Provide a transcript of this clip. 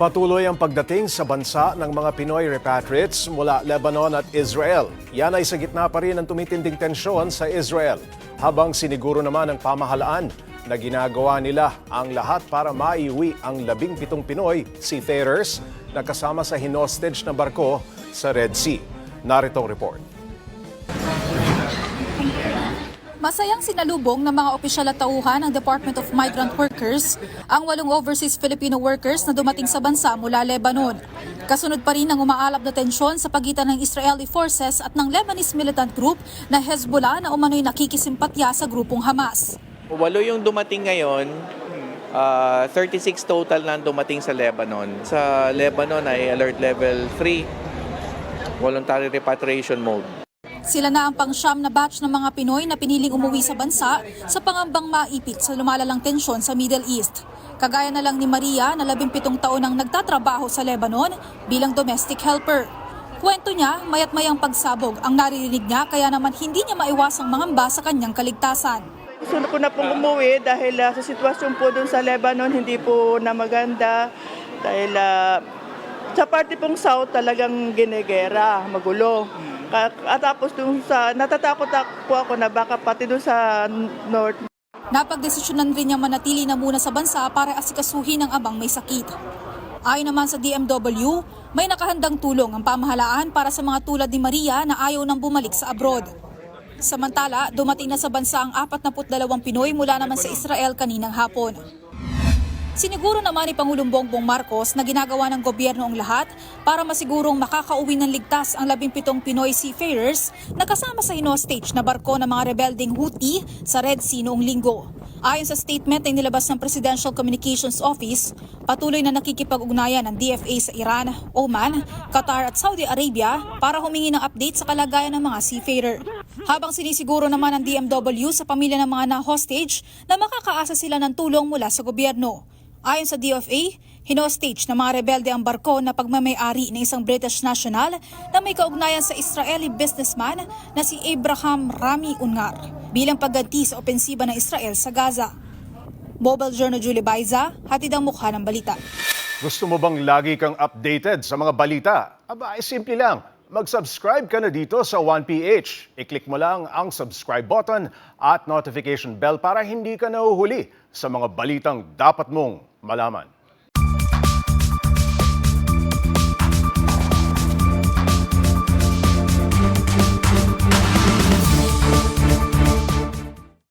Patuloy ang pagdating sa bansa ng mga Pinoy repatriates mula Lebanon at Israel. Yan ay sa gitna pa rin ng tumitinding tensyon sa Israel. Habang siniguro naman ng pamahalaan na ginagawa nila ang lahat para maiuwi ang labing pitong Pinoy seafarers na kasama sa hinostage na barko sa Red Sea. Narito ang report. Masayang sinalubong ng mga opisyal at tauhan ng Department of Migrant Workers ang walong overseas Filipino workers na dumating sa bansa mula Lebanon. Kasunod pa rin ang umaalap na tensyon sa pagitan ng Israeli forces at ng Lebanese militant group na Hezbollah na umano'y nakikisimpatya sa grupong Hamas. Walo yung dumating ngayon, ah, 36 total na dumating sa Lebanon. Sa Lebanon ay alert level 3, voluntary repatriation mode. Sila na ang pangsyam na batch ng mga Pinoy na piniling umuwi sa bansa sa pangambang maipit sa lumalalang tensyon sa Middle East. Kagaya na lang ni Maria na 17 taon ang nagtatrabaho sa Lebanon bilang domestic helper. Kwento niya, mayat mayang pagsabog ang naririnig niya kaya naman hindi niya maiwasang mangamba sa kanyang kaligtasan. Gusto ko na pong umuwi dahil ah, sa sitwasyon po doon sa Lebanon hindi po na maganda dahil ah, sa parte pong south talagang ginegera, magulo. At tapos doon sa natatakot po ako na baka pati doon sa north Napagdesisyonan rin niya manatili na muna sa bansa para asikasuhin ang abang may sakit. Ayon naman sa DMW, may nakahandang tulong ang pamahalaan para sa mga tulad ni Maria na ayaw nang bumalik sa abroad. Samantala, dumating na sa bansa ang 42 Pinoy mula naman sa Israel kaninang hapon. Siniguro naman ni Pangulong Bongbong Marcos na ginagawa ng gobyerno ang lahat para masigurong makakauwi ng ligtas ang 17 Pinoy seafarers na kasama sa hostage na barko ng mga rebelding Houthi sa Red Sea noong linggo. Ayon sa statement ay nilabas ng Presidential Communications Office, patuloy na nakikipag-ugnayan ng DFA sa Iran, Oman, Qatar at Saudi Arabia para humingi ng update sa kalagayan ng mga seafarer. Habang sinisiguro naman ng DMW sa pamilya ng mga na-hostage na makakaasa sila ng tulong mula sa gobyerno. Ayon sa DFA, hinostage ng mga rebelde ang barko na pagmamayari ng isang British national na may kaugnayan sa Israeli businessman na si Abraham Rami Ungar bilang pagganti sa opensiba ng Israel sa Gaza. Mobile Journal Julie Baiza, hatid ang mukha ng balita. Gusto mo bang lagi kang updated sa mga balita? Aba, ay simple lang. Mag-subscribe ka na dito sa 1PH. I-click mo lang ang subscribe button at notification bell para hindi ka nahuhuli sa mga balitang dapat mong malaman.